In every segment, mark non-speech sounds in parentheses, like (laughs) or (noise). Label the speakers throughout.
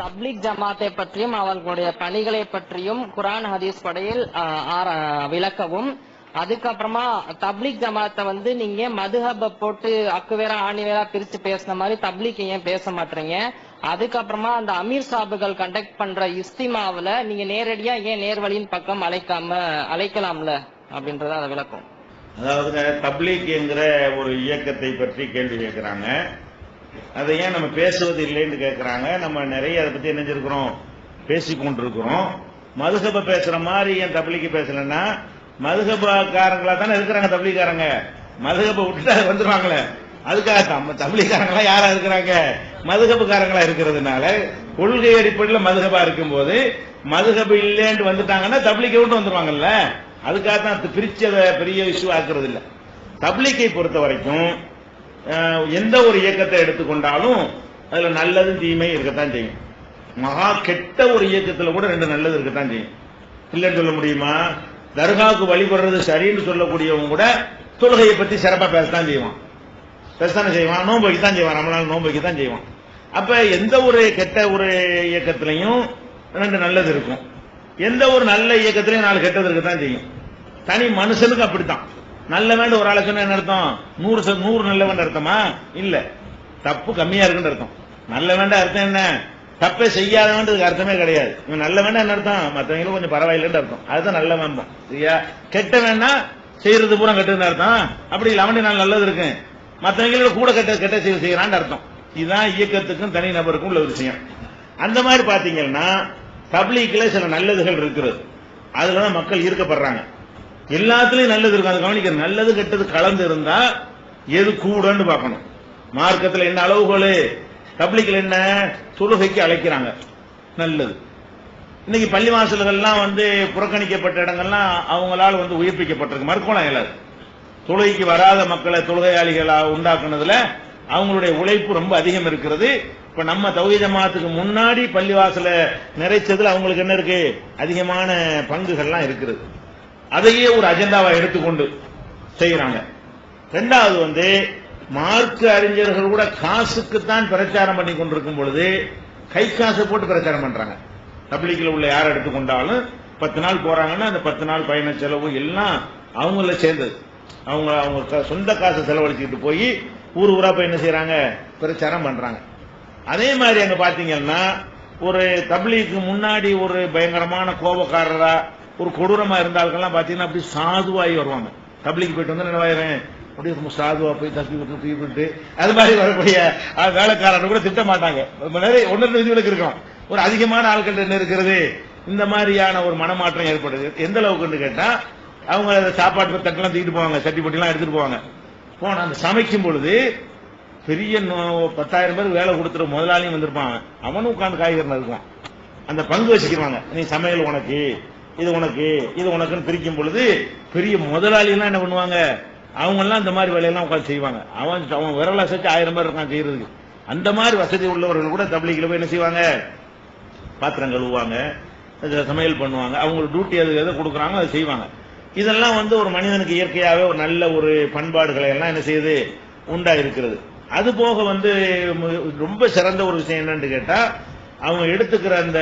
Speaker 1: தப்லீக் ஜமாத்தை பற்றியும் அவர்களுடைய பணிகளை பற்றியும் குரான் ஹதீஸ் படையில் விளக்கவும். அதுக்கப்புறமா தப்லீக் ஜமாத்தை வந்து நீங்க மதுஹப போட்டு அக்கு வேற ஆணி வேற பிரிச்சு பேசின மாதிரி தப்லீக் ஏன் பேச மாட்டீங்க? அதுக்கப்புறமா அந்த அமீர் சாபுகள் கண்டக்ட் பண்ற இஸ்திமாவுல நீங்க நேரடியா ஏன் நேர்வழியின் பக்கம் அழைக்காம அழைக்கலாம்ல? அப்படின்றத அதை விளக்கும்.
Speaker 2: அதாவது தப்லீக் என்கிற ஒரு இயக்கத்தை பற்றி கேள்வி கேட்கிறாங்க. அதை ஏன் நம்ம பேசுவது இல்லைன்னு கேட்கிறாங்க நம்ம நிறைய அதை பத்தி நினைஞ்சிருக்கிறோம் பேசிக் கொண்டிருக்கிறோம். மதுகப பேசுற மாதிரி ஏன் தபிலிக்கு பேசலன்னா மதுகபக்காரங்களா தானே இருக்கிறாங்க தபிலிக்காரங்க. மதுகப விட்டுட்டா வந்துருவாங்களே. அதுக்காக நம்ம தமிழிக்காரங்களா யாரா இருக்கிறாங்க? மதுகபுக்காரங்களா இருக்கிறதுனால கொள்கை அடிப்படையில் மதுகபா இருக்கும்போது மதுகபு இல்லேன்ட்டு வந்துட்டாங்கன்னா தபிலிக்கை விட்டு வந்துருவாங்கல்ல. அதுக்காக தான் பிரிச்சதை பெரிய இஷ்யூ ஆக்குறது இல்லை தபிலிக்கை பொறுத்த வரைக்கும் எந்த ஒரு இயக்கத்தை எடுத்துக்கொண்டாலும் அதுல நல்லது தீமை இருக்கத்தான் செய்யும். மகா கெட்ட ஒரு இயக்கத்துல கூட ரெண்டு நல்லது இருக்கத்தான் செய்யும். இல்லைன்னு சொல்ல முடியுமா? தர்காவுக்கு வழிபடுறது சரின்னு சொல்லக்கூடியவங்க கூட தொழுகையை பத்தி சிறப்பா பேசத்தான் செய்வான். பேசத்தானே செய்வான்? நோன்பு வைக்கத்தான் செய்வான். நம்மளால நோன்பு வைக்கத்தான் செய்வான். அப்ப எந்த ஒரு கெட்ட ஒரு இயக்கத்திலையும் ரெண்டு நல்லது இருக்கும். எந்த ஒரு நல்ல இயக்கத்திலையும் நாலு கெட்டது இருக்கத்தான் செய்யும். தனி மனுஷனுக்கு அப்படித்தான். நல்லவன் ஒரு ஆளை சொன்னா என்ன அர்த்தம்? நூறு ச- நூறு நல்லவன் அர்த்தமா? இல்ல. தப்பு கம்மியா இருக்குன்னு அர்த்தம். நல்லவன் அர்த்தம் என்ன? தப்பை செய்யாதவன்றதுக்கு அர்த்தமே கிடையாது. இவன் நல்லவன் என்ன அர்த்தம்? மற்றவங்களும் கொஞ்சம் பரவாயில்லைன்னு அர்த்தம். அதுதான் நல்லவன் சரியா? கெட்டவன்னா செய்யறது பூரா கெட்டதுன்னு அர்த்தம். அப்படி இல்லை நாள் நல்லது இருக்கு. மற்றவங்களோட கூட கெட்ட கெட்ட செயல் செய்யறான்னு அர்த்தம். இதுதான் இயக்கத்துக்கும் தனி நபருக்கும் உள்ள விஷயம். அந்த மாதிரி பாத்தீங்கன்னா பப்ளிக்ல சில நல்லதுகள் இருக்கிறது. அதுலதான் மக்கள் ஈர்க்கப்படுறாங்க. எல்லாத்துலயும் நல்லது இருக்கும். அது கவனிக்க நல்லது கெட்டது கலந்து இருந்தா எது கூடன்னு பார்க்கணும். மார்க்கத்தில் என்ன அளவுகோல்? தப்லீக்ல என்ன தொழுகைக்கு அழைக்கிறாங்க. நல்லது. இன்னைக்கு பள்ளிவாசல்கள்லாம் வந்து புறக்கணிக்கப்பட்ட இடங்கள்லாம் அவங்களால வந்து உயிர்ப்பிக்கப்பட்டிருக்கு. மறுக்கலாம் இயலாது தொழுகைக்கு வராத மக்களை தொழுகையாளிகளா உண்டாக்குனதுல அவங்களுடைய உழைப்பு ரொம்ப அதிகம் இருக்கிறது. இப்ப நம்ம தௌஹீ ஜமாத்துக்கு முன்னாடி பள்ளிவாசல நிறைச்சதுல அவங்களுக்கு என்ன இருக்கு? அதிகமான பங்குகள்லாம் இருக்கிறது. அதையே ஒரு அஜெண்டாவை எடுத்துக்கொண்டு செய்யறாங்க ரெண்டாவது வந்து மார்க்க அறிஞர்கள் கூட காசுக்குத்தான் பிரச்சாரம் பண்ணி கொண்டிருக்கும் பொழுது கை காசு போட்டு பிரச்சாரம் பண்றாங்க. பப்ளிக்ல உள்ள யார் எடுத்துக்கொண்டாலும் பத்து நாள் போறாங்கன்னா அந்த பத்து நாள் பயண செலவு எல்லாம் அவங்கள சேர்ந்தது. அவங்க அவங்க சொந்த காசை செலவழிச்சுட்டு போய் ஊர் ஊரா போய் என்ன செய்யறாங்க பிரச்சாரம் பண்றாங்க. அதே மாதிரி அங்க பாத்தீங்கன்னா ஒரு தபிலீக்கு முன்னாடி ஒரு பயங்கரமான கோபக்காரரா ஒரு கொடூரமா இருந்தால்கெல்லாம் பாத்தீங்கன்னா அப்படி சாதுவாகி வருவாங்க. தப்லீக்கு போயிட்டு வந்து என்னவாயிரம் அப்படியே ரொம்ப சாதுவா போய் தப்பி விட்டு தூக்கி விட்டு அது மாதிரி வரக்கூடிய வேலைக்காரர்கள் கூட திட்ட மாட்டாங்க. நிறைய ஒன்று விதிவிலக்கு இருக்கும். ஒரு அதிகமான ஆட்கள் என்ன இருக்கிறது? இந்த மாதிரியான ஒரு மனமாற்றம் ஏற்படுது. எந்த அளவுக்குன்னு கேட்டா அவங்க சாப்பாட்டு தட்டெல்லாம் தூக்கிட்டு போவாங்க சட்டி பொட்டிலாம் எடுத்துட்டு போவாங்க. போன அந்த சமைக்கும் பொழுது பெரிய நோ- பத்தாயிரம் பேர் வேலை கொடுத்துற முதலாளியும் வந்திருப்பான். அவனும் உட்காந்து காய்கறி இருக்குவான் அந்த பங்கு வச்சுக்கிறாங்க நீ சமையல் உனக்கு. இது உனக்கு இது உனக்குன்னு பிரிக்கும் பொழுது பெரிய முதலாளி என்ன பண்ணுவாங்க? அவங்க எல்லாம் இந்த மாதிரி வேலையெல்லாம் உட்காந்து செய்வாங்க. அவன் அவன் விரல அசைச்சு ஆயிரம் பேர் இருக்கான் செய்யறதுக்கு. அந்த மாதிரி வசதி உள்ளவர்கள் கூட தபிலிக்கில் போய் என்ன செய்வாங்க? பாத்திரம் கழுவுவாங்க சமையல் பண்ணுவாங்க. அவங்களுக்கு டியூட்டி அது எதை கொடுக்குறாங்க அதை செய்வாங்க. இதெல்லாம் வந்து ஒரு மனிதனுக்கு இயற்கையாகவே ஒரு நல்ல ஒரு பண்பாடுகளை எல்லாம் என்ன செய்யுது? உண்டா இருக்கிறது அது போக வந்து ரொம்ப சிறந்த ஒரு விஷயம் என்னன்னு கேட்டா அவங்க எடுத்துக்கிற அந்த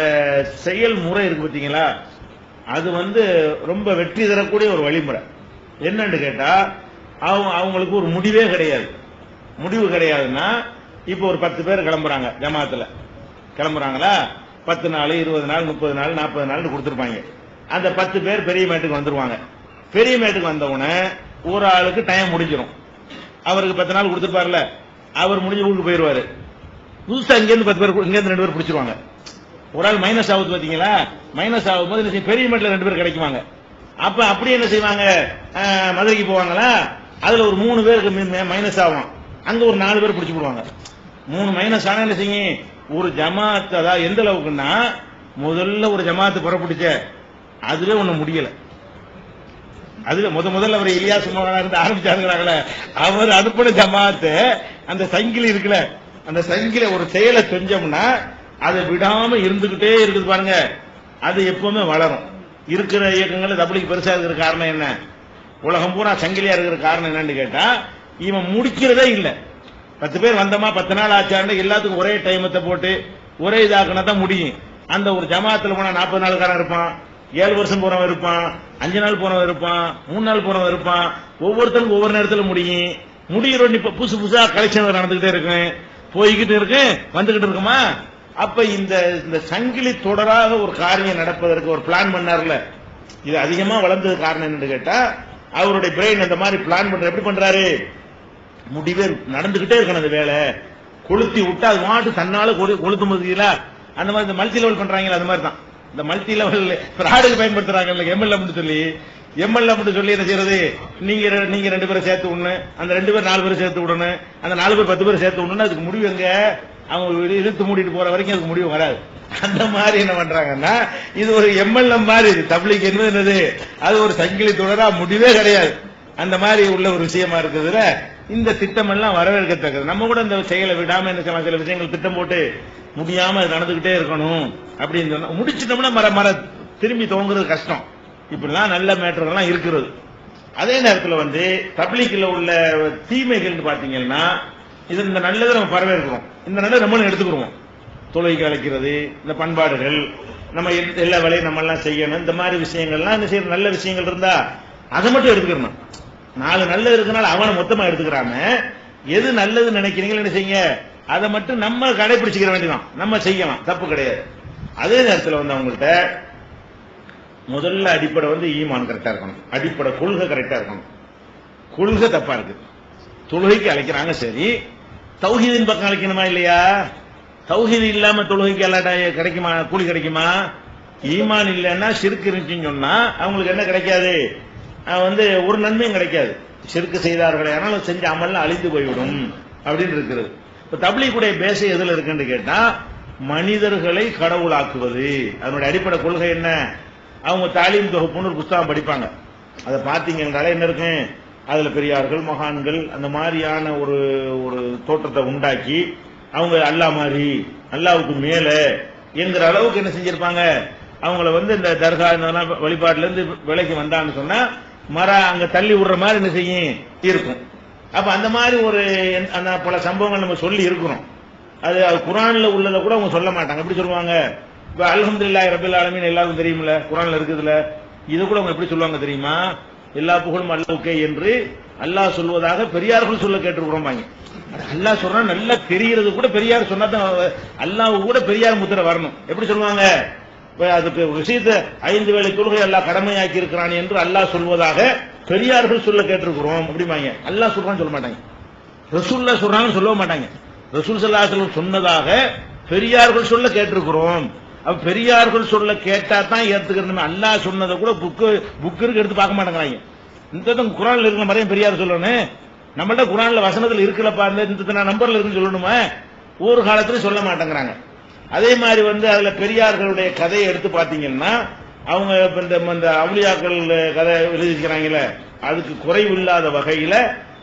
Speaker 2: செயல்முறை இருக்கு பார்த்தீங்களா அது வந்து ரொம்ப வெற்றி தரக்கூடிய ஒரு வழிமுறை. என்னன்னு கேட்டா அவங்க அவங்களுக்கு ஒரு முடிவே கிடையாது. முடிவு கிடையாதுன்னா இப்போ ஒரு பத்து பேர் கிளம்புறாங்க ஜமாத்துல. கிளம்புறாங்களா? பத்து நாள் இருபது நாள் முப்பது நாள் நாற்பது நாள் கொடுத்துருப்பாங்க. அந்த பத்து பேர் பெரிய மேட்டுக்கு வந்துருவாங்க. பெரிய மேட்டுக்கு வந்த உடனே ஒரு ஆளுக்கு டைம் முடிஞ்சிடும் அவருக்கு பத்து நாள் கொடுத்துருப்பார்ல அவர் முடிஞ்ச ஊருக்கு போயிருவாரு. புதுசா இங்கேருந்து பத்து பேர் இங்கேருந்து ரெண்டு பேர் பிடிச்சிருவாங்க. ஒரு ஆள் மைனஸ் ஆகுது பாத்தீங்களா? மைனஸ் ஆகும்போது என்ன செய்யும்? பெரிய மேட்ல ரெண்டு பேர் கிடைக்குவாங்க அப்ப அப்படியே என்ன செய்வாங்க? மதுரைக்கு போவாங்களா? அதுல ஒரு மூணு பேருக்கு மைனஸ் ஆகும் அங்க ஒரு நாலு பேர் பிடிச்சு போடுவாங்க. மூணு மைனஸ் ஆனா என்ன செய்யும்? ஒரு ஜமாத் அதாவது எந்த அளவுக்குன்னா முதல்ல ஒரு ஜமாத்து புறப்பிடிச்ச அதுல ஒண்ணு முடியல. அதுல முத முதல்ல அவர் இலியாஸ் மோகனா இருந்து ஆரம்பிச்சாருங்கிறாங்களே அவர் அனுப்பின ஜமாத்து அந்த சங்கிலி இருக்குல்ல அந்த சங்கில ஒரு செயலை செஞ்சோம்னா அதை விடாம இருந்துகிட்டே இருக்குது பாருங்க. அது எப்பவுமே வளரும். இருக்கிற இயக்கங்கள் தப்பிக்கு பெருசா இருக்கிற காரணம் என்ன? உலகம் பூரா சங்கிலியா இருக்கிற காரணம் என்னன்னு கேட்டா இவன் முடிக்கிறதே இல்லை. பத்து பேர் வந்தோமா பத்து நாள் ஆச்சாண்டு எல்லாத்துக்கும் ஒரே டைமத்தை போட்டு ஒரே இதாக்குனா தான் முடியும். அந்த ஒரு ஜமாத்துல போனா நாற்பது நாளுக்காரன் இருப்பான் ஏழு வருஷம் போறவன் இருப்பான் அஞ்சு நாள் போறவன் இருப்பான் மூணு நாள் போறவன் இருப்பான். ஒவ்வொருத்தருக்கும் ஒவ்வொரு நேரத்துல முடியும். முடியிறோன்னு இப்ப புதுசு புதுசா கலெக்ஷன் நடந்துகிட்டே இருக்கு. போய்கிட்டு இருக்கு வந்துகிட்டு இருக்குமா? அப்ப இந்த இந்த சங்கிலி தொடராக ஒரு காரியம் நடப்பதற்கு ஒரு பிளான் பண்ணார்ல. இது அதிகமா வளர்ந்தது காரணம் என்னன்னு கேட்டா அவருடைய பிரெயின் அந்த மாதிரி பிளான் பண்ற எப்படி பண்றாரு? முடிவே நடந்துகிட்டே இருக்கணும் அந்த வேலை. கொளுத்தி விட்டா அது மாட்டு தன்னால கொளு- கொளுத்து முடியல அந்த மாதிரி இந்த மல்டி லெவல் பண்றாங்களா அது மாதிரி தான் இந்த மல்டி லெவல் ஃப்ராடுக்கு பயன்படுத்துறாங்கல்ல எம்எல்ஏ சொல்லி. எம்எல்ஏ மட்டும் சொல்லி என்ன செய்யறது? நீங்க ரெ- நீங்க ரெண்டு பேரை சேர்த்து விடணும் அந்த ரெண்டு பேர் நாலு பேரை சேர்த்து விடணும் அந்த நாலு பேர் பத்து பேர் சேர்த்து விடணும் அதுக்கு முடிவு எங்க? அவங்க இழுத்து மூடிட்டு போற வரைக்கும் அதுக்கு முடிவு வராது. அந்த மாதிரி என்ன பண்றாங்கன்னா இது ஒரு எம்எல்ஏ மாதிரி இது. தப்ளிக் என்பது என்னது? அது ஒரு சங்கிலி தொடரா முடிவே கிடையாது. அந்த மாதிரி உள்ள ஒரு விஷயமா இருக்குதுல. இந்த திட்டம் எல்லாம் வரவேற்கத்தக்கது. நம்ம கூட இந்த செயலை விடாம என்ன சில விஷயங்கள் திட்டம் போட்டு முடியாம நடந்துகிட்டே இருக்கணும் அப்படின்னு சொன்னா முடிச்சிட்டோம்னா மர மர திரும்பி தோங்குறது கஷ்டம். இப்படிலாம் நல்ல மேட்டர்கள்லாம் இருக்கிறது. அதே நேரத்தில் வந்து தப்லீக்ல உள்ள தீமைகள் பாத்தீங்கன்னா இது இந்த நல்லதை நம்ம வரவேற்கிறோம். இந்த நல்லது நம்மளும் எடுத்துக்கிறோம் தொழுகைக்கு அழைக்கிறது இந்த பண்பாடுகள் நம்ம எல்லா வேலையும் நம்ம எல்லாம் செய்யணும். இந்த மாதிரி விஷயங்கள்லாம் என்ன செய்யணும் நல்ல விஷயங்கள் இருந்தா அதை மட்டும் எடுத்துக்கணும் நாலு நல்லது இருக்கனால அவனை மொத்தமா எடுத்துக்கிறாம எது நல்லதுன்னு நினைக்கிறீங்களோ என்ன செய்யுங்க? அதை மட்டும் நம்ம கடைபிடிச்சுக்கிற வேண்டியதான் நம்ம செய்யலாம். தப்பு கிடையாது. அதே நேரத்தில் வந்து அவங்கள்ட்ட முதல்ல அடிப்படை வந்து ஈமான் கரெக்டா இருக்கணும். அடிப்படை கொள்கை கரெக்டா இருக்கணும். கொள்கை தப்பா இருக்கு. தொழுகைக்கு அழைக்கிறாங்க சரி. தௌஹீதின் பக்கம் அழைக்கணுமா இல்லையா? தௌஹீது இல்லாம தொழுகைக்கு எல்லா கிடைக்குமா? கூலி கிடைக்குமா? ஈமான் இல்லைன்னா சிறுக்கு இருந்துச்சுன்னு சொன்னா அவங்களுக்கு என்ன கிடைக்காது? வந்து ஒரு நன்மையும் கிடைக்காது. சிறுக்கு செய்தார்களே ஆனால் செஞ்ச அமல்லாம் அழிந்து போய்விடும் அப்படின்னு இருக்கிறது. இப்ப தப்லீக்குடைய பேச எதுல இருக்குன்னு கேட்டா மனிதர்களை கடவுளாக்குவது. அதனுடைய அடிப்படை கொள்கை என்ன? அவங்க தாலீம் தொகுப்புன்னு ஒரு புஸ்தகம் படிப்பாங்க. அதை பார்த்தீங்கன்னாலே என்ன இருக்கு அதுல பெரியார்கள் மகான்கள் அந்த மாதிரியான ஒரு ஒரு தோற்றத்தை உண்டாக்கி அவங்க அல்லாஹ் மாதிரி அல்லாவுக்கு மேல என்கிற அளவுக்கு என்ன செஞ்சிருப்பாங்க? அவங்கள வந்து இந்த தர்கா இந்த வழிபாட்டுல இருந்து விலைக்கு வந்தான்னு சொன்னா மர அங்க தள்ளி விடுற மாதிரி என்ன செய்யும்? இருக்கும். அப்ப அந்த மாதிரி ஒரு என்- அந்த பல சம்பவங்கள் நம்ம சொல்லி இருக்கிறோம். அது அது குரான்ல உள்ளதை கூட அவங்க சொல்ல மாட்டாங்க. எப்படி சொல்லுவாங்க? இப்ப அலமதுல்லா ரபில் ஆலமின் எல்லாருக்கும் தெரியுமில்ல குரான்ல இருக்குதுல? இது கூட அவங்க எப்படி சொல்லுவாங்க தெரியுமா? எல்லா புகழும் அல்லாவுக்கே என்று அல்லாஹ் சொல்வதாக பெரியார்கள் சொல்ல கேட்டுருக்குறோம் அல்லாஹ் சொன்னா நல்லா தெரிகிறது கூட பெரியார் சொன்னா தான் அல்லாஹ் கூட பெரியார் முத்திரை வரணும். எப்படி சொல்லுவாங்க? அதுக்கு விஷயத்தை ஐந்து வேலை தொழுகை எல்லாம் கடமையாக்கி இருக்கிறான் என்று அல்லாஹ் சொல்வதாக பெரியார்கள் சொல்ல கேட்டிருக்கிறோம். அப்படிம்பாங்க. அல்லாஹ் சொல்றான்னு சொல்ல மாட்டாங்க. ரசூல்லா சொல்றாங்கன்னு சொல்ல மாட்டாங்க. ரசூல் ஸல்லல்லாஹு சொன்னதாக பெரியார்கள் சொல்ல கேட்டிருக்கிறோம். பெரியார்கள் சொல்ல கேட்டா தான் ஏத்துக்கிறோம் அல்லா சொன்னதை கூட புக்கு புக்கு இருக்கு எடுத்து பார்க்க மாட்டேங்கிறாங்க. இந்த தான் குரான்ல இருக்கிற மாதிரியும் பெரியார் சொல்லணும். நம்மள்ட்ட குரான்ல வசனத்தில் இருக்கலப்பா இந்த இந்த நம்பர்ல இருக்குன்னு சொல்லணுமா? ஒரு காலத்துல சொல்ல மாட்டேங்கிறாங்க. அதே மாதிரி வந்து அதுல பெரியார்களுடைய கதையை எடுத்து பாத்தீங்கன்னா அவங்க இந்த இந்த அவுளியாக்கள் கதை எழுதிக்கிறாங்கல்ல அதுக்கு குறைவு இல்லாத வகையில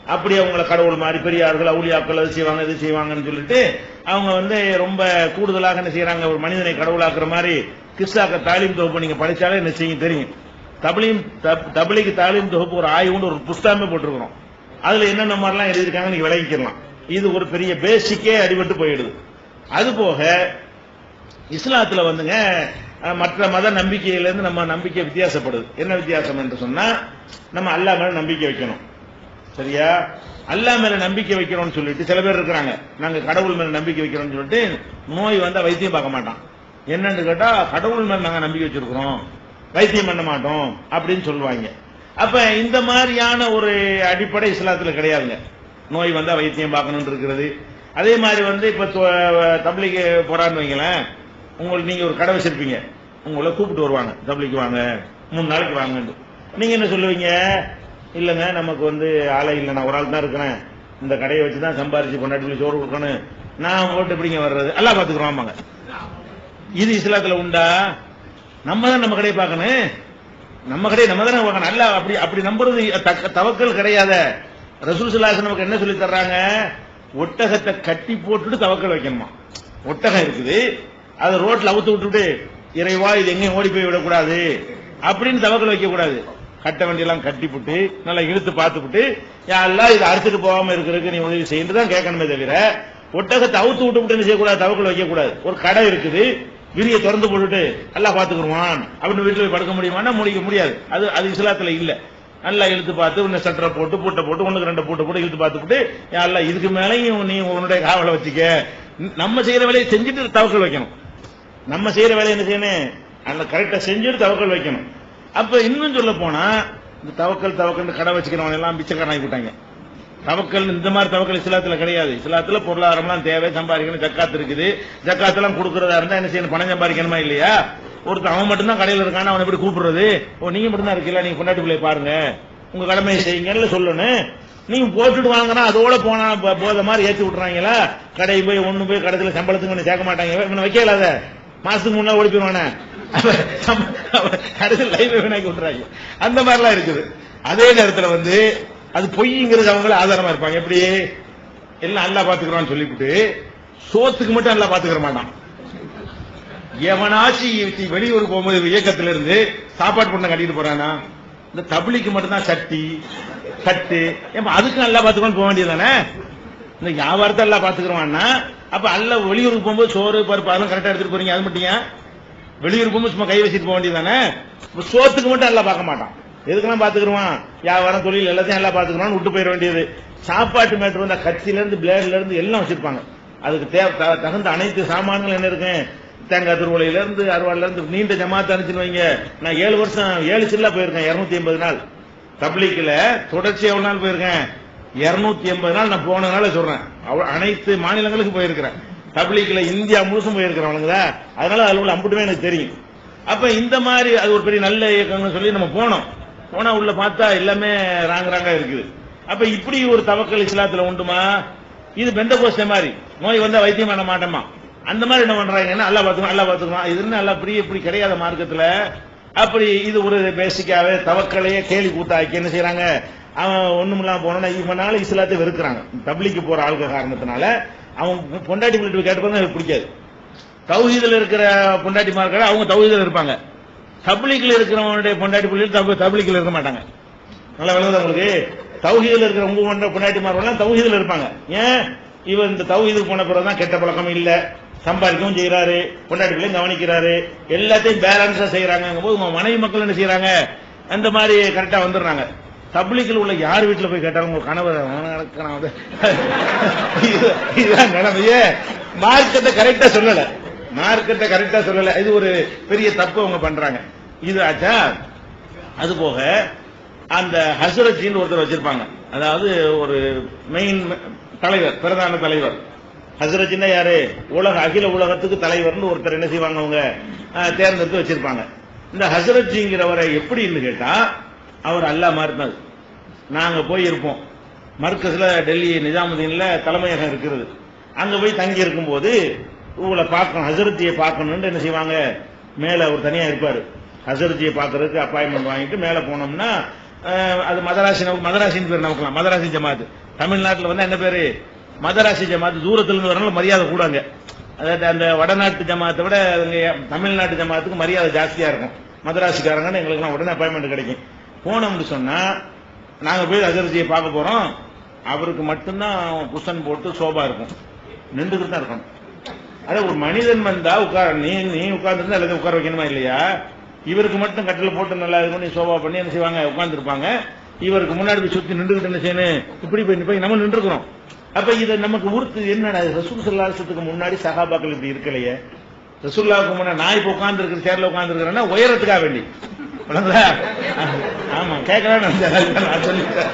Speaker 2: அப்படி அவங்கள கடவுள் மாதிரி பெரியார்கள் அவுளியாக்கள் அது செய்வாங்க இது செய்வாங்கன்னு சொல்லிட்டு அவங்க வந்து ரொம்ப கூடுதலாக என்ன செய்யறாங்க ஒரு மனிதனை கடவுளாக்குற மாதிரி கிறிஸ்தாக்க தாலீம் தொகுப்பு நீங்க படிச்சாலே என்ன செய்யும் தெரியும். தபிலீம் தப்- தபிலிக்கு தாலீம் தொகுப்பு ஒரு ஆய்வுன்னு ஒரு புஸ்தகமே போட்டிருக்கிறோம். அதுல என்னென்ன மாதிரிலாம் எழுதியிருக்காங்க நீங்க விளங்கிக்கலாம் இது ஒரு பெரிய பேசிக்கே அடிபட்டு போயிடுது. அது போக இஸ்லாத்துல வந்துங்க மற்ற மத நம்பிக்கையிலேருந்து நம்ம நம்பிக்கை வித்தியாசப்படுது. என்ன வித்தியாசம் என்று சொன்னா நம்ம அல்லாஹ் மேல நம்பிக்கை வைக்கணும். சரியா? அல்லா மேல நம்பிக்கை வைக்கிறோம்னு சொல்லிட்டு சில பேர் இருக்கிறாங்க. நாங்க கடவுள் மேல நம்பிக்கை வைக்கிறோம்னு சொல்லிட்டு நோய் வந்தா வைத்தியம் பார்க்க மாட்டான். என்னன்னு கேட்டா கடவுள் மேல நாங்க நம்பிக்கை வச்சிருக்கிறோம். வைத்தியம் பண்ண மாட்டோம் அப்படின்னு சொல்லுவாங்க. அப்ப இந்த மாதிரியான ஒரு அடிப்படை இஸ்லாத்துல கிடையாதுங்க. நோய் வந்தா வைத்தியம் பார்க்கணும் இருக்கிறது. அதே மாதிரி வந்து இப்ப தபிலிக்கு போறான்னு வைங்களேன். உங்களுக்கு நீங்க ஒரு கடை வச்சிருப்பீங்க உங்களை கூப்பிட்டு வருவாங்க. தபிலிக்கு வாங்க. மூணு நாளைக்கு வாங்கன்னு. நீங்க என்ன சொல்லுவீங்க? இல்லைங்க நமக்கு வந்து ஆளை இல்லை நான் ஒரு ஆள் தான் இருக்கிறேன். இந்த கடையை வச்சு தான் சம்பாரிச்சு கொண்டாடி சோறு கொடுக்கணும். நான் ஓட்டு எப்படிங்க வர்றது. எல்லாம் பாத்துக்கிறோம் இது இஸ்லாத்துல உண்டா? நம்ம தான் நம்ம கடையை பார்க்கணும். நம்ம கடையை நம்ம தானே பார்க்கணும். அல்ல அப்படி அப்படி நம்புறது தக்க- தவக்கல் கிடையாத. ரசூல் ஸல்லல்லாஹு நமக்கு என்ன சொல்லி தர்றாங்க? ஒட்டகத்தை கட்டி போட்டுட்டு தவக்கல் வைக்கணுமா? ஒட்டகம் இருக்குது. அதை ரோட்ல அவுத்து விட்டுட்டு இறைவா இது எங்கேயும் ஓடி போய் விடக்கூடாது. அப்படின்னு தவக்கல் வைக்க கூடாது கட்ட வண்டியெல்லாம் கட்டிப்புட்டு நல்லா இழுத்து பார்த்துப்புட்டு யாரெல்லாம் இதை அறுத்துட்டு போகாம இருக்கிறதுக்கு நீ உதவி செய்யணும் தான் கேட்கணுமே தவிர ஒட்டகத்தை அவுத்து விட்டு விட்டு என்ன செய்யக்கூடாது? தவக்கல் வைக்கக்கூடாது. ஒரு கடை இருக்குது விரிய திறந்து போட்டுட்டு நல்லா பாத்துக்கிடுவான் அப்படின்னு வீட்டுல போய் படுக்க முடியுமான்னா முடிக்க முடியாது. அது அது இஸ்லாத்துல இல்ல. நல்லா இழுத்து பார்த்து உன்னை சட்டரை போட்டு பூட்டை போட்டு ஒண்ணுக்கு ரெண்டு பூட்டை போட்டு இழுத்து பார்த்துட்டு எல்லாம் இதுக்கு மேலேயும் நீ உன்னுடைய காவலை வச்சுக்க. நம்ம செய்யற வேலையை செஞ்சுட்டு தவக்கல் வைக்கணும். நம்ம செய்யற வேலையை என்ன செய்யணும்? அந்த கரெக்டா செஞ்சுட்டு தவக்கல் வைக்கணும். அப்ப இன்னும் சொல்ல போனா இந்த தவக்கல் தவக்கல் கடை வச்சுக்கிறவங்க எல்லாம் பிச்சைக்காரன் ஆகிவிட்டாங்க தவக்கல் இந்த மாதிரி தவக்கல் இஸ்லாத்துல கிடையாது. இஸ்லாத்துல பொருளாதாரம்லாம் தேவை சம்பாதிக்கணும் ஜக்காத்து இருக்குது. ஜக்காத்தெல்லாம் கொடுக்கறதா இருந்தா என்ன செய்யணும் பணம் சம்பாதிக்கணுமா இல்லையா? ஒருத்தன் அவன் மட்டும்தான் கடையில் இருக்கான அவனை எப்படி கூப்பிடுறது? ஓ நீங்க மட்டும்தான் இருக்கீங்களா? நீங்க கொண்டாட்டுக்குள்ளே பாருங்க. உங்க கடமையை செய்யுங்கன்னு சொல்லணும் நீங்க போட்டுட்டு வாங்கினா அதோட போனா போத மாதிரி ஏத்தி விட்டுறாங்களா? கடை போய் ஒண்ணு போய் கடைசியில சம்பளத்துக்கு ஒன்று சேர்க்க மாட்டாங்க. இவனை வைக்கல மாசத்துக்கு முன்னாடி ஓடி போயிருவானே அடுத்து லைவ் வீணாக்கி விட்டுறாங்க அந்த மாதிரிலாம் இருக்குது. அதே நேரத்துல வந்து அது பொய்ங்கிறது அவங்கள ஆதாரமா இருப்பாங்க. எப்படி? எல்லாம் நல்லா பாத்துக்கிறோம்னு சொல்லிவிட்டு சோத்துக்கு மட்டும் நல்லா பாத்துக்கிற மாட்டான். எவனாச்சு வெளியூர் போகும்போது இயக்கத்துல இருந்து சாப்பாடு பண்ண கட்டிட்டு போறானா? இந்த தபிலிக்கு மட்டும்தான் சட்டி சட்டு ஏப்பா அதுக்கு நல்லா பாத்துக்கணும் போக வேண்டியது தானே இந்த வியாபாரத்தை எல்லாம் பாத்துக்கிறோம்னா அப்ப அல்ல வெளியூருக்கு போகும்போது சோறு பருப்பு அதெல்லாம் கரெக்டா எடுத்துட்டு போறீங்க. அது மட்டும் வெளியூர் போகும்போது சும்மா கை வச்சுட்டு போக வேண்டியதானே இப்ப சோத்துக்கு மட்டும் எல்லாம் பார்க்க மாட்டான். எதுக்கெல்லாம் பாத்துக்கிறோம் வியாபாரம் தொழில் எல்லாத்தையும் எல்லாம் பாத்துக்கிறோம் விட்டு போயிட வேண்டியது. சாப்பாட்டு மேட்டர் வந்து கத்தில இருந்து பிளேட்ல இருந்து எல்லாம் வச்சிருப்பாங்க. அதுக்கு தேவை தகுந்த அனைத்து சாமான்களும் என்ன இருக்கு? தேங்காய் திருவலையில இருந்து அறுவாள்ல இருந்து நீண்ட ஜமாத்து அனுப்பிச்சுன்னு வைங்க. நான் ஏழு வருஷம் ஏழு சில்லா போயிருக்கேன் இருநூத்தி எண்பது நாள். தப்லீக்ல தொடர்ச்சி எவ்வளவு நாள் போயிருக்கேன்? இருநூத்தி எண்பது நாள் நான் போனதுனால சொல்றேன். அனைத்து மாநிலங்களுக்கு போயிருக்கிறேன். பப்ளிக்ல இந்தியா முழுசும் போயிருக்கிறவனுங்க அதனால அதுல உள்ள அம்புட்டுமே எனக்கு தெரியும். அப்ப இந்த மாதிரி அது ஒரு பெரிய நல்ல இயக்கம்னு சொல்லி நம்ம போனோம். போனா உள்ள பார்த்தா எல்லாமே ராங்க ராங்கா இருக்குது. அப்ப இப்படி ஒரு தவக்கல் இஸ்லாத்துல உண்டுமா? இது பெந்த கோஷ்ட மாதிரி. நோய் வந்தா வைத்தியம் பண்ண மாட்டோமா அந்த மாதிரி என்ன பண்றாங்க? நல்லா பாத்துக்கணும் நல்லா பாத்துக்கணும் இது என்ன நல்லா இப்படி இப்படி கிடையாத மார்க்கத்துல? அப்படி இது ஒரு பேசிக்காவே தவக்கலையே கேலி கூட்டாக்கி என்ன செய்யறாங்க அவன் ஒண்ணுமில்லாம போனா இவனால இஸ்லாத்தை வெறுக்கிறாங்க. தப்லிக்கு போற ஆளுக்க காரணத்தினால அவன் பொண்டாட்டி பிள்ளைட்டு கேட்டப்பதான் எனக்கு பிடிக்காது. தௌஹீதில் இருக்கிற பொண்டாட்டிமார்கள் அவங்க தௌஹீதில் இருப்பாங்க. தப்லீக்ல இருக்கிறவனுடைய பொண்டாட்டி பிள்ளைகள் தப- இருக்க மாட்டாங்க. நல்லா விளங்குதா அவங்களுக்கு தௌஹீதில் இருக்கிற உங்க பொண்ட பொண்டாட்டிமார்கள் தௌஹீதில் இருப்பாங்க. ஏன்? இவர் இந்த தௌஹீதுக்கு போன பிறகுதான் கெட்ட பழக்கம் இல்ல. சம்பாதிக்கவும் செய்யறாரு பொண்டாட்டி பிள்ளையும் கவனிக்கிறாரு. எல்லாத்தையும் பேலன்ஸா செய்யறாங்க போது உங்க மனைவி மக்கள் என்ன செய்யறாங்க அந்த மாதிரி கரெக்டா வந்துடுறாங்க. தப்ளிக்கில் உள்ள யார் வீட்டில் போய் கேட்டாலும் உங்க கணவர் இதுதான் நிலைமையே மார்க்கத்தை கரெக்டா சொல்லல. மார்க்கத்தை கரெக்டா சொல்லல. இது ஒரு பெரிய தப்பு அவங்க பண்றாங்க. இது ஆச்சா? அது போக அந்த ஹசரஜின்னு ஒருத்தர் வச்சிருப்பாங்க. அதாவது ஒரு மெயின் தலைவர் பிரதான தலைவர். ஹசரஜின்னா யாரு? உலக அகில உலகத்துக்கு தலைவர்னு ஒருத்தர் என்ன செய்வாங்க அவங்க? தேர்ந்தெடுத்து வச்சிருப்பாங்க. இந்த ஹசரஜிங்கிறவரை எப்படின்னு கேட்டா அவர் அல்லாஹ் மாறினது நாங்க போய் இருப்போம் மர்க்கஸ்ல டெல்லி நிஜாமுதீன்ல தலைமையகம் இருக்கிறது. அங்க போய் தங்கி இருக்கும்போது உங்களை பார்க்கணும் ஹசரத்தியை பார்க்கணும்னு என்ன செய்வாங்க? மேல அவர் தனியா இருப்பாரு. ஹசரத்தியை பார்க்கறதுக்கு அப்பாயின்மெண்ட் வாங்கிட்டு மேல போனோம்னா அது மதராசி மதராசின்னு பேர் நமக்குலாம் மதராசி ஜமாத். தமிழ்நாட்டில் வந்து என்ன பேரு? மதராசி ஜமாத் தூரத்துல இருந்து வரனால மரியாதை கூடாங்க. அதாவது அந்த வடநாட்டு ஜமாத்தை விட தமிழ்நாட்டு ஜமாத்துக்கு மரியாதை ஜாஸ்தியா இருக்கும். மதராசிக்காரங்கன்னு எங்களுக்கு உடனே அப்பாயின்மெண்ட் கிடைக்கும். போனோம்னு சொன்னா நாங்க போய் அஜர்ஜியை பார்க்க போறோம். அவருக்கு மட்டும்தான் குஷன் போட்டு சோபா இருக்கும். நின்றுகிட்டு தான் இருக்கணும். அதே ஒரு மனிதன் வந்தா உட்கார நீ நீ உட்கார்ந்துருந்தா எல்லாத்தையும் உட்கார வைக்கணுமா இல்லையா? இவருக்கு மட்டும் கட்டில போட்டு நல்லா இது பண்ணி சோபா பண்ணி என்ன செய்வாங்க? உட்கார்ந்துருப்பாங்க. இவருக்கு முன்னாடி போய் சுத்தி நின்றுகிட்டு என்ன செய்யணும்? இப்படி போய் போய் நம்ம நின்றுக்கிறோம். அப்ப இதை நமக்கு உறுத்து என்னடா ரசூல் சல்லாசத்துக்கு முன்னாடி சகாபாக்கள் இப்படி இருக்கலையே. ரசூல்லாவுக்கு முன்னாடி நான் இப்ப உட்கார்ந்து இருக்கிற சேர்ல உட்கார்ந்து இருக்கிறேன்னா உயரத்துக்காக வேண்டி. ஆமா கேட்கலான்னு நான் சொல்லிட்டேன்.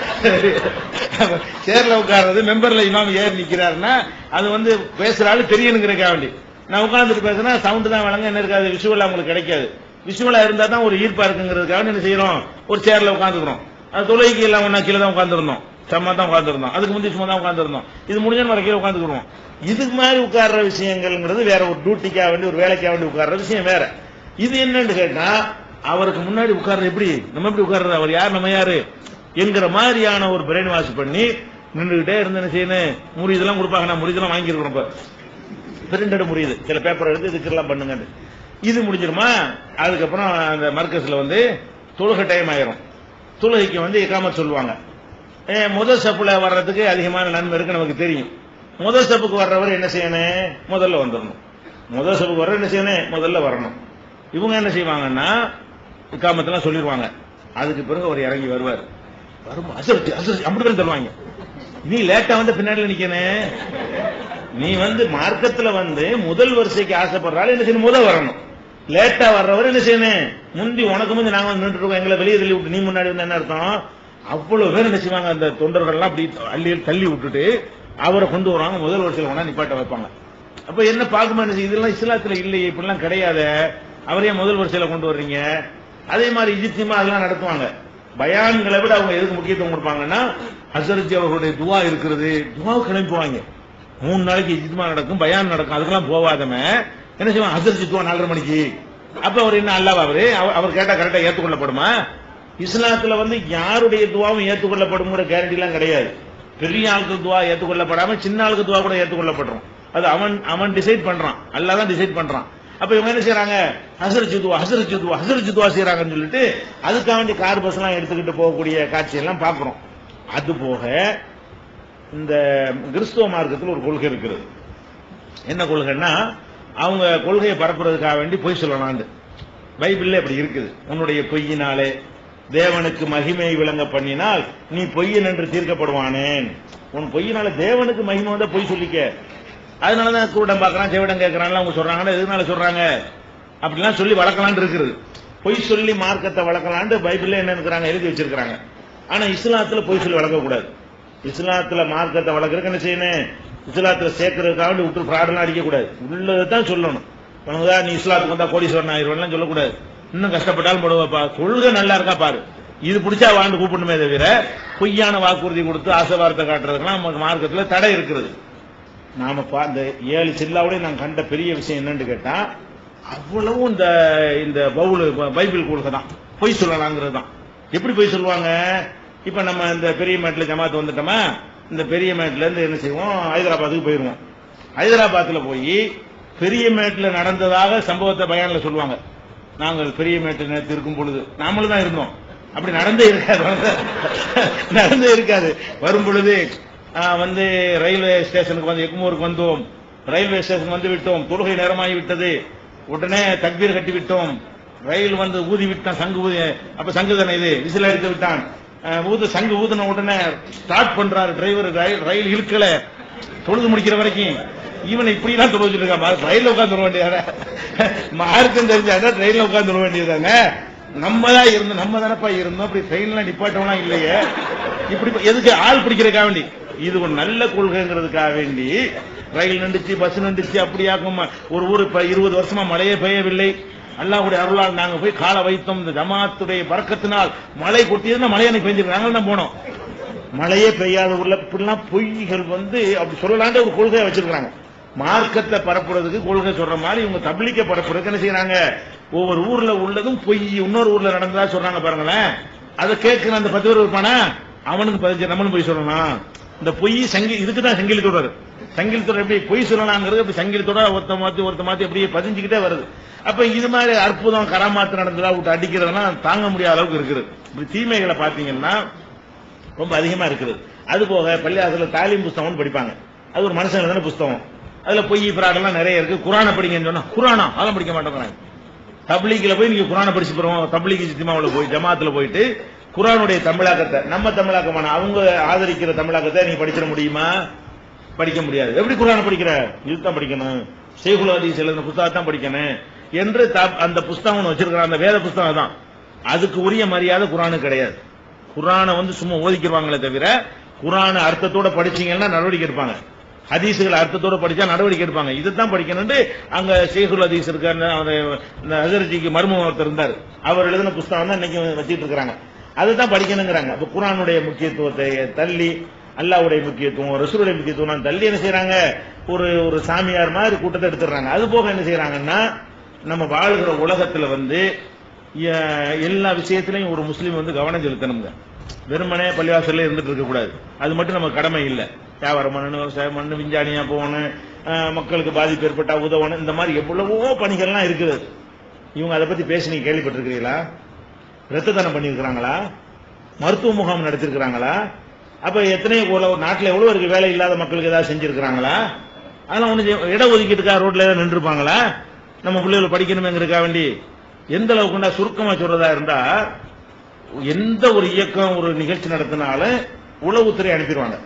Speaker 2: சேர்ல உட்கார்றது மெம்பர்ல இமாம் ஏறி நிக்கிறாருன்னா அது வந்து பேசுற ஆளு தெரியணுங்கிறக்காக வேண்டி. நான் உட்கார்ந்துட்டு பேசுனா சவுண்ட் தான் வழங்க என்ன இருக்காது விஷுவலா உங்களுக்கு கிடைக்காது. விஷுவலா இருந்தா தான் ஒரு ஈர்ப்பா இருக்குங்கிறதுக்காக என்ன செய்யறோம்? ஒரு சேர்ல உட்காந்துக்கிறோம் அது தொலைக்கு எல்லாம் ஒன்னா கீழே தான் உட்காந்துருந்தோம் சம்மா தான் உட்காந்துருந்தோம் அதுக்கு முந்தி சும்மா தான் உட்காந்துருந்தோம் இது முடிஞ்ச வர கீழே உட்காந்துக்கிறோம் இதுக்கு மாதிரி உட்கார்ற விஷயங்கள்ங்கிறது வேற ஒரு டியூட்டிக்காக வேண்டி ஒரு வேலைக்காக வேண்டி உட்கார்ற விஷயம் வேற. இது என்னன்னு கேட்டா அவருக்கு முன்னாடி உட்கார்ற எப்படி? நம்ம எப்படி உட்கார்றது? அவர் யார்? நம்ம யாரு? என்கிற மாதிரியான ஒரு பிரெயின் வாஷ் பண்ணி நின்றுகிட்டே இருந்து என்ன செய்யணும்? முறியதெல்லாம் கொடுப்பாங்க. நான் முறியதெல்லாம் வாங்கியிருக்கிறோம் இப்போ. பிரிண்டட் முடியுது சில பேப்பர் எடுத்து இதுக்கெல்லாம் பண்ணுங்க இது முடிஞ்சிருமா? அதுக்கப்புறம் அந்த மர்க்கஸ்ல வந்து தொழுகை டைம் ஆயிரும். தொழுகைக்கு வந்து இக்காம சொல்லுவாங்க. முதல் சப்புல வர்றதுக்கு அதிகமான நன்மை இருக்கு நமக்கு தெரியும். முதல் ஸ்டெப்புக்கு வர்றவர் என்ன செய்யணும்? முதல்ல வந்துடணும். முதல் சப்புக்கு வர்ற என்ன செய்யணும்? முதல்ல வரணும். இவங்க என்ன செய்வாங்கன்னா இக்காமத்தெல்லாம் சொல்லிடுவாங்க அதுக்கு பிறகு அவர் இறங்கி வருவார். வரும் அசரிச்சு அசரிச்சு அப்படி தருவாங்க நீ லேட்டா வந்து பின்னாடி நிக்கணும் நீ வந்து மார்க்கத்துல வந்து முதல் வரிசைக்கு ஆசைப்படுறாள் என்ன செய்யணும்? முதல் வரணும். லேட்டா வர்றவர் என்ன செய்யணும்? முந்தி உனக்கு முந்தி நாங்க வந்து நின்றுட்டு இருக்கோம். எங்களை வெளியே தள்ளி விட்டு நீ முன்னாடி வந்து என்ன அர்த்தம்? அவ்வளவு பேர் என்ன செய்வாங்க? அந்த தொண்டர்கள்லாம் அப்படி அள்ளி தள்ளி விட்டுட்டு அவரை கொண்டு வருவாங்க. முதல் வரிசையில் கொண்டா நிப்பாட்ட வைப்பாங்க. அப்ப என்ன பார்க்கும்போது இதெல்லாம் இஸ்லாத்துல இல்லையே இப்படிலாம் கிடையாது. அவரையே முதல் வரிசையில கொண்டு வர்றீங்க. அதே மாதிரி இஜித்தியமா அதெல்லாம் நடத்துவாங்க. பயான்களை விட அவங்க எதுக்கு முக்கியத்துவம் கொடுப்பாங்கன்னா அசரிஜி அவர்களுடைய துவா இருக்கிறது. துவாவு கிளம்புவாங்க மூணு நாளைக்கு இஜித்மா நடக்கும் பயான் நடக்கும் அதுக்கெல்லாம் போவாதம என்ன செய்வான்? அசரிஜி துவா நாலரை மணிக்கு. அப்ப அவர் என்ன அல்லாவா அவரு? அவர் அவர் கேட்டா கரெக்டா ஏத்துக்கொள்ளப்படுமா? இஸ்லாத்துல வந்து யாருடைய துவாவும் ஏத்துக்கொள்ளப்படுங்கிற கேரண்டி எல்லாம் கிடையாது. பெரிய ஆளுக்கு துவா ஏத்துக்கொள்ளப்படாம சின்ன ஆளுக்கு துவா கூட ஏத்துக்கொள்ளப்படுறோம். அது அவன் அவன் டிசைட் பண்றான். அல்லாதான் டிசைட் பண்றான். அப்ப இவங்க என்ன செய்யறாங்க ஹசர ஜுதுவா ஹசர ஜுதுவா ஹசர ஜுதுவா செய்யறாங்கன்னு சொல்லிட்டு அதுக்காக வேண்டி கார் பஸ் எல்லாம் எடுத்துக்கிட்டு போகக்கூடிய காட்சியெல்லாம் பார்க்கிறோம். அது போக இந்த கிறிஸ்துவ மார்க்கத்தில் ஒரு கொள்கை இருக்கிறது. என்ன கொள்கைன்னா அவங்க கொள்கையை பரப்புறதுக்காக வேண்டி பொய் சொல்லலாண்டு பைபிள்ல அப்படி இருக்குது. உன்னுடைய பொய்யினாலே தேவனுக்கு மகிமை விளங்க பண்ணினால் நீ பொய்யன் என்று தீர்க்கப்படுவானேன். உன் பொய்யினால தேவனுக்கு மகிமை வந்தா பொய் சொல்லிக்க. அதனால தான் கூட்டம் பார்க்கறான் செவிடம் கேட்கறான் அவங்க சொல்றாங்கன்னா எதுனால சொல்றாங்க? அப்படிலாம் சொல்லி வளர்க்கலான் இருக்குது. பொய் சொல்லி மார்க்கத்தை வளர்க்கலான்னு பைபிள்ல என்ன இருக்கிறாங்க எழுதி வச்சிருக்கிறாங்க. ஆனா இஸ்லாத்துல பொய் சொல்லி வளர்க்கக்கூடாது. இஸ்லாத்தில் இஸ்லாத்துல மார்க்கத்தை வளர்க்கறதுக்கு என்ன செய்யணும்? இஸ்லாத்துல சேர்க்கறதுக்காக விட்டு ஃப்ராடெல்லாம் அடிக்கக்கூடாது. உள்ளதான் சொல்லணும். உனக்கு நீ இஸ்லாத்துக்கு வந்தா கோடீஸ்வரன் ஆயிரம் சொல்லக்கூடாது. இன்னும் கஷ்டப்பட்டாலும் போடுவாப்பா. கொள்கை நல்லா இருக்கா பாரு. இது பிடிச்சா வாழ்ந்து கூப்பிடணுமே தவிர பொய்யான வாக்குறுதி கொடுத்து ஆசை வார்த்தை காட்டுறதுக்கெல்லாம் நமக்கு மார்க்கத்துல தடை இருக்கிறது. நாம பா- இந்த ஏழு சில்லாவுடைய நான் கண்ட பெரிய விஷயம் என்னன்னு கேட்டா அவ்வளவும் இந்த இந்த பவுல் பைபிள் கொடுக்க தான். பொய் சொல்லலாங்கிறது தான். எப்படி பொய் சொல்லுவாங்க? இப்ப நம்ம இந்த பெரிய மேட்ல ஜமாத்து வந்துட்டோமா? இந்த பெரிய மேட்ல இருந்து என்ன செய்வோம்? ஹைதராபாத்துக்கு போயிருவோம். ஹைதராபாத்ல போய் பெரிய மேட்ல நடந்ததாக சம்பவத்தை பயான்ல சொல்லுவாங்க. நாங்கள் பெரிய மேட்டு நேரத்தில் இருக்கும் பொழுது. நாமளும் தான் இருந்தோம். அப்படி நடந்தே இருக்காது. (laughs) நடந்தே இருக்காது. வரும் பொழுது வந்து ரயில்வே ஸ்டேஷனுக்கு வந்து எக்மூருக்கு வந்தோம். ரயில்வே ஸ்டேஷன் வந்து விட்டோம். தொழுகை நேரமாகி விட்டது உடனே தக்பீர் கட்டி விட்டோம். ரயில் வந்து ஊதி விட்டான் சங்கு ஊதி அப்ப சங்கு தானே இது? விசில் அடித்து விட்டான். ஊது சங்கு ஊதின உடனே ஸ்டார்ட் பண்றாரு டிரைவர் ரயில் ரயில் இழுக்கல. தொழுது முடிக்கிற வரைக்கும். இவன் இப்படி எல்லாம் தொழுது இருக்கான் ரயில்ல உட்காந்து வேண்டியதானே? மார்க்கம் தெரிஞ்சாதான் ட்ரெயின்ல உட்காந்து வேண்டியதானே நம்ம தான் இருந்தோம் நம்ம தானப்பா இருந்தோம். அப்படி ட்ரெயின்ல நிப்பாட்டவனா இல்லையே. இப்படி எதுக்கு ஆள் பிடிக்கிறதுக்காக வேண்டி? இது ஒரு நல்ல கொள்கைங்கிறதுக்காக வேண்டி ரயில் நின்றுச்சு பஸ் நின்றுச்சு அப்படியாக்கும் ஒரு ஊர் இப்ப இருபது வருஷமா மழையே பெய்யவில்லை. அல்லாஹ்வுடைய அருளால் நாங்க போய் காலை வைத்தோம். இந்த ஜமாத்துடைய பறக்கத்தினால் மழை கொட்டியதுன்னா மழை எனக்கு பெஞ்சிருக்கு. நாங்கள் தான் போனோம். மழையே பெய்யாத ஊர்ல இப்படிலாம் பொய்கள் வந்து அப்படி சொல்லலான்ற ஒரு கொள்கையை வச்சிருக்காங்க மார்க்கத்தை பரப்புறதுக்கு கொள்கை சொல்ற மாதிரி இவங்க தபிலிக்க பரப்புறதுக்கு என்ன செய்யறாங்க? ஒவ்வொரு ஊர்ல உள்ளதும் பொய் இன்னொரு ஊர்ல நடந்ததா சொல்றாங்க பாருங்களேன். அதை கேட்கிற அந்த பத்து பேர் இருப்பானா? அவனுக்கு பதினஞ்சு நம்மளும் போய் சொல்லணும். இந்த பொய் சங்கி இதுக்கு தான் சங்கிலி தொடர். சங்கிலி தொடர் எப்படி பொய் சொல்லலாங்கிறது அப்படி சங்கிலி தொடர் ஒருத்த மாத்தி ஒருத்த மாத்தி அப்படியே பதிஞ்சுக்கிட்டே வருது. அப்ப இது மாதிரி அற்புதம் கராமாத்து நடந்ததா விட்டு அடிக்கிறதெல்லாம் தாங்க முடியாத அளவுக்கு இருக்குது. இப்படி தீமைகளை பாத்தீங்கன்னா ரொம்ப அதிகமா இருக்குது. அது போக பள்ளியாசல தாலிம் புஸ்தகம்னு படிப்பாங்க. அது ஒரு மனுஷன் எழுதின புஸ்தகம். அதுல பொய் பிராடெல்லாம் நிறைய இருக்கு. குரானை படிங்கன்னு சொன்னா குரானா? அதெல்லாம் படிக்க மாட்டேங்கிறாங்க. தப்லீக்ல போய் நீங்க குரானை படிச்சு போறோம் தப்லீக் சித்திமாவில் போய் ஜமாத்துல போயிட்டு குரானுடைய தமிழாக்கத்தை நம்ம தமிழாக்கமான அவங்க ஆதரிக்கிற தமிழாக்கத்தை நீ படிச்சிட முடியுமா? படிக்க முடியாது. எப்படி குரானை படிக்கிற? இதுதான் படிக்கணும். ஷேகுல் ஹதீஸ் எழுதின புஸ்தகம் தான் படிக்கணும். என்று அந்த புஸ்தகம் ஒன்று வச்சிருக்கிறான். அந்த வேத புஸ்தகம் தான் அதுக்கு உரிய மரியாதை குரானு கிடையாது. குரானை வந்து சும்மா ஓதிக்கிடுவாங்களே தவிர குரானை அர்த்தத்தோட படிச்சீங்கன்னா நடவடிக்கை எடுப்பாங்க. ஹதீஸுகள் அர்த்தத்தோட படிச்சா நடவடிக்கை எடுப்பாங்க. இதுதான் படிக்கணும்னு அங்க ஷேகுல் ஹதீஸ் இருக்காரு இந்த ஹசரஜிக்கு மர்மம் ஒருத்தர் இருந்தார். அவர் எழுதின புஸ்தகம் தான் இன்னைக்கு வச்சிட்டு இருக்கிறாங்க. அதுதான் படிக்கணுங்கிறாங்க. அப்ப குரானுடைய முக்கியத்துவத்தை தள்ளி அல்லாவுடைய முக்கியத்துவம் ரசூருடைய முக்கியத்துவம் தள்ளி என்ன செய்யறாங்க ஒரு ஒரு சாமியார் மாதிரி கூட்டத்தை எடுத்துடுறாங்க. அது போக என்ன செய்யறாங்கன்னா நம்ம வாழ்கிற உலகத்துல வந்து எல்லா விஷயத்திலையும் ஒரு முஸ்லீம் வந்து கவனம் செலுத்தணுங்க. வெறுமனே பள்ளிவாசல்ல இருந்துட்டு இருக்க கூடாது. அது மட்டும் நம்ம கடமை இல்லை. வியாபாரம் பண்ணணும் விவசாயம் பண்ணணும் விஞ்ஞானியா போகணும் மக்களுக்கு பாதிப்பு ஏற்பட்டா உதவணும். இந்த மாதிரி எவ்வளவோ பணிகள்லாம் இருக்குது. இவங்க அதை பத்தி பேசி நீங்க கேள்விப்பட்டிருக்கிறீங்களா? ரத்த தானம் பண்ணியிருக்கிறாங்களா? மருத்துவ முகாம் நடத்திருக்கிறாங்களா அப்ப எத்தனை நாட்டில் நாட்டுல எவ்வளவு இருக்கு வேலை இல்லாத மக்களுக்கு ஏதாவது செஞ்சிருக்கிறாங்களா? அதெல்லாம் ஒன்று இடம் இட ஒதுக்கீட்டுக்கா ரோட்ல ஏதாவது நின்றுருப்பாங்களா? நம்ம பிள்ளைகள் படிக்கணுமேங்கிறதுக்காக வேண்டி எந்த அளவுக்குண்டா சுருக்கமாக சொல்றதா இருந்தா எந்த ஒரு இயக்கம் ஒரு நிகழ்ச்சி நடத்தினாலும் உளவுத்துறை அனுப்பிடுவாங்க.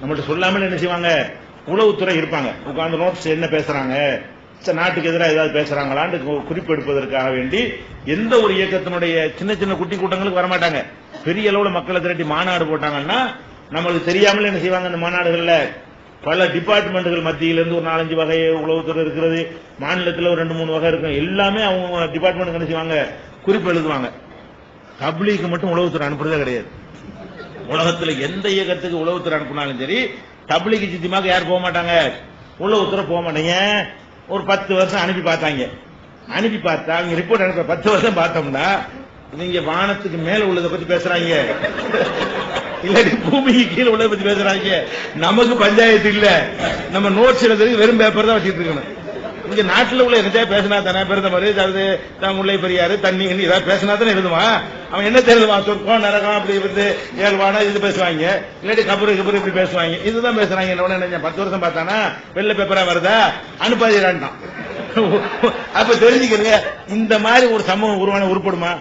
Speaker 2: நம்மள்ட்ட சொல்லாமல் என்ன செய்வாங்க? உளவுத்துறை இருப்பாங்க. உட்காந்து நோட்ஸ் என்ன பேசுறாங்க? நாட்டுக்கு எதிராக ஏதாவது பேசுறாங்களான்னு குறிப்பு எடுப்பதற்காக வேண்டி எந்த ஒரு இயக்கத்தினுடைய சின்ன சின்ன குட்டி கூட்டங்களுக்கு வரமாட்டாங்க. பெரிய அளவுல மக்களை திரட்டி மாநாடு போட்டாங்கன்னா நம்மளுக்கு தெரியாமல் என்ன செய்வாங்க அந்த மாநாடுகள்ல? பல டிபார்ட்மெண்ட்டுகள் மத்தியில இருந்து ஒரு நாலஞ்சு வகை உளவுத்துறை இருக்கிறது மாநிலத்தில் ஒரு ரெண்டு மூணு வகை இருக்கும். எல்லாமே அவங்க டிபார்ட்மெண்ட் என்ன செய்வாங்க? குறிப்பு எழுதுவாங்க. தப்லீக்கு மட்டும் உளவுத்துறை அனுப்புறதே கிடையாது. உலகத்துல எந்த இயக்கத்துக்கு உளவுத்துறை அனுப்புனாலும் சரி தப்லீக்கு சித்திமாக்கு யார் போக மாட்டாங்க? உளவுத்துறை போக மாட்டேங்க. ஒரு பத்து வருஷம் அனுப்பி பார்த்தாங்க. அனுப்பி பார்த்தா அவங்க ரிப்போர்ட் அனுப்ப பத்து வருஷம் பார்த்தோம்னா நீங்க வானத்துக்கு மேல உள்ளதை பத்தி பேசுறாங்க. இல்லாட்டி பூமிக்கு கீழே உள்ளதை பத்தி பேசுறாங்க. நமக்கு பஞ்சாயத்து இல்ல. நம்ம நோட்ஸ் எழுதுறதுக்கு வெறும் பேப்பர் தான் வச்சிட்டு இருக்கணும். இங்க நாட்டுல உள்ள என்னத்தையா பேசினா தானே? பிரதமர் அதாவது தான் முல்லை பெரியாரு தண்ணி ஏதாவது பேசினா தானே எழுதுவான் அவன் என்ன தெரியுதுவான் சொர்க்கம் நரகம் அப்படி இருந்து ஏழ்வானா இது பேசுவாங்க. இல்லாட்டி கபரு கபரு இப்படி பேசுவாங்க. இதுதான் பேசுறாங்க. என்ன உடனே பத்து வருஷம் பார்த்தானா? வெள்ள பேப்பரா வருதா? அனுப்பாதிரான்ட்டான். அப்ப தெரிஞ்சுக்கிறீங்க இந்த மாதிரி ஒரு சமூகம் உருவான உருப்படுமா?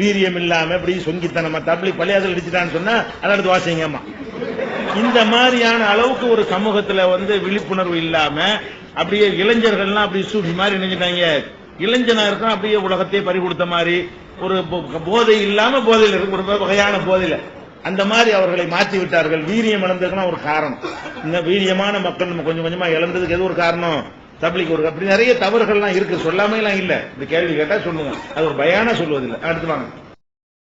Speaker 2: வீரியம் இல்லாம இப்படி சொங்கித்தனமா தப்பி பள்ளியாசல் அடிச்சுட்டான்னு சொன்னா அதை எடுத்து வாசிங்கம்மா இந்த மாதிரியான அளவுக்கு ஒரு சமூகத்துல வந்து விழிப்புணர்வு இல்லாம அப்படியே இளைஞர்கள்லாம் அப்படி சூஃபி மாதிரி நினைச்சிட்டாங்க இளைஞனா இருக்கும் அப்படியே உலகத்தையே பறி கொடுத்த மாதிரி. ஒரு போதை இல்லாம போதையில் இருக்கு. ஒரு வகையான போதையில. அந்த மாதிரி அவர்களை மாற்றி விட்டார்கள். வீரியம் இழந்ததுக்குன்னா ஒரு காரணம். இந்த வீரியமான மக்கள் நம்ம கொஞ்சம் கொஞ்சமா இழந்ததுக்கு எது ஒரு காரணம்? தப்லிக் ஒரு அப்படி நிறைய தவறுகள்லாம் இருக்கு. சொல்லாமலாம் இல்ல. இந்த கேள்வி கேட்டா சொல்லுங்க அது ஒரு பயான சொல்வதில்லை. அடுத்து வாங்க.